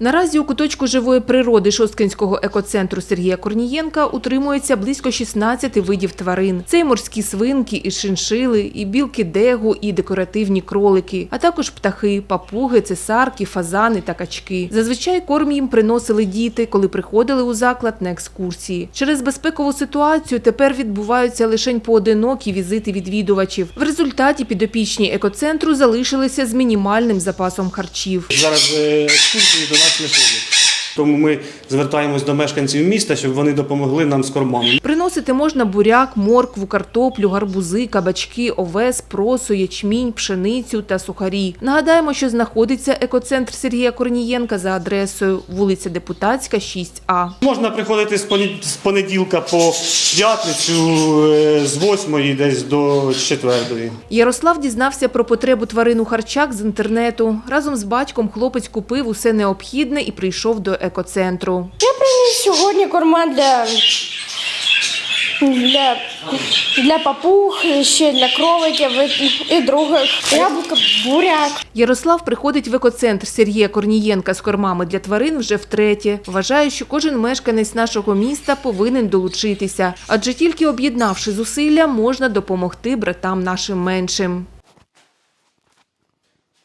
Наразі у куточку живої природи Шосткинського екоцентру Сергія Корнієнка утримується близько 16 видів тварин. Це і морські свинки, і шиншили, і білки дегу, і декоративні кролики, а також птахи, папуги, цесарки, фазани та качки. Зазвичай корм їм приносили діти, коли приходили у заклад на екскурсії. Через безпекову ситуацію тепер відбуваються лише поодинокі візити відвідувачів. В результаті підопічні екоцентру залишилися з мінімальним запасом харчів. Зараз е, екскурсії до nosso público. Тому ми звертаємось до мешканців міста, щоб вони допомогли нам з кормами. Приносити можна буряк, моркву, картоплю, гарбузи, кабачки, овес, просо, ячмінь, пшеницю та сухарі. Нагадаємо, що знаходиться екоцентр Сергія Корнієнка за адресою вулиця Депутатська, 6А. Можна приходити з понеділка по п'ятницю е, з 8 десь до 4. Ярослав дізнався про потребу тварин у харчах з інтернету. Разом з батьком хлопець купив усе необхідне і прийшов до екоцентру. Я приніс сьогодні корма для, для, для папуг, ще для кроликів і, других. Яблука, буряк. Ярослав приходить в екоцентр Сергія Корнієнка з кормами для тварин вже втретє. Вважає, що кожен мешканець нашого міста повинен долучитися, адже тільки об'єднавши зусилля, можна допомогти братам нашим меншим.